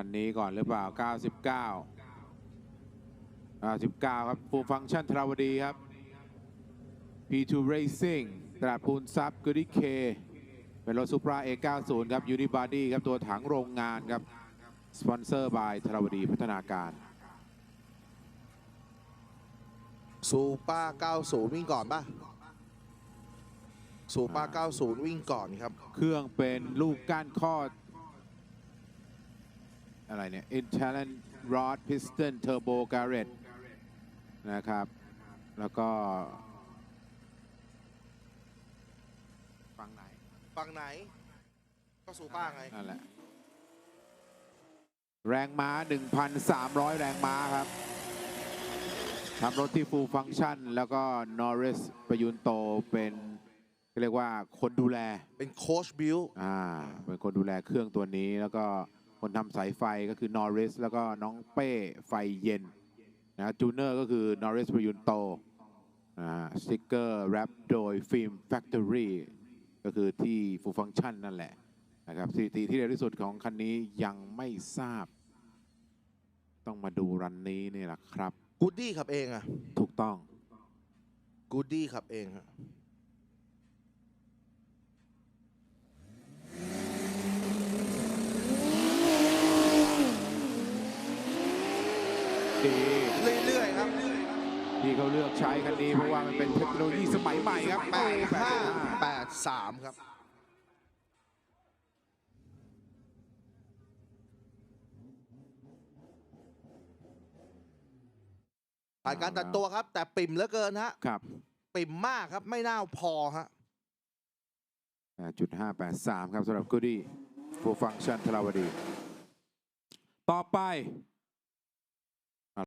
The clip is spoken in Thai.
คันนี้ก่อนหรือเปล่า 99 99 ครับฟูฟัง c t ชันทราวดีครับ P2 Racing ตลาดพูนซับกูดิเค เป็นรถซูปรา A90 ครับยูนิบ o ดี้ครับ ตัวถังโรงงานครับ สปอนเซอร์บายทราวดีพัฒนาการซูเปอร์90 วิ่งก่อนป่ะซูเปอร์90 วิ่งก่อนครับ เครื่องเป็นลูกก้านข้อ อะไรเนี่ย Intelligent Rod Piston Turbo Garret นะครับ แล้วก็ฟังไหนฝั่งไหน ก็ซูเปอร์ไง นั่นแหละ แรงม้า 1,300 แรงม้าครับทำรถที่ full function แล้วก็ Norris ประยุนโตเป็นเรียกว่าคนดูแลเป็นโค้ชบิลอ่าเป็นคนดูแลเครื่องตัวนี้แล้วก็ คนทำสายไฟก็คือนอริสแล้วก็น้องเป้ไฟเย็นนะจูเนอร์ก็คือนอริสประยุนโตอ่าสติกเกอร์แรปโดยฟิล์มแฟคทอรี่ก็คือที่ฟูฟัง c t ชันนั่นแหละนะครับสถิติที่เร็วที่สุดของคันนี้ยังไม่ทราบ ต้องมาดูรันนี้นี่แหละครับ กูดดี้ขับเองอะถูกต้อง กูดดี้ขับเองฮะ ดีเรื่อยๆครับที่เขาเลือกใช้คันนี้เพราะว่ามันเป็นเทคโนโลยีสมัยใหม่ครับ85 83ครับผ่านการตัดตัวครับ แต่ปิ่มเหลือเกินฮะครับ ปิ่มมากครับไม่น่าพอฮะ8.583ครับสำหรับกูดี้ฟูฟัง c t ชันทราวดี ต่อไป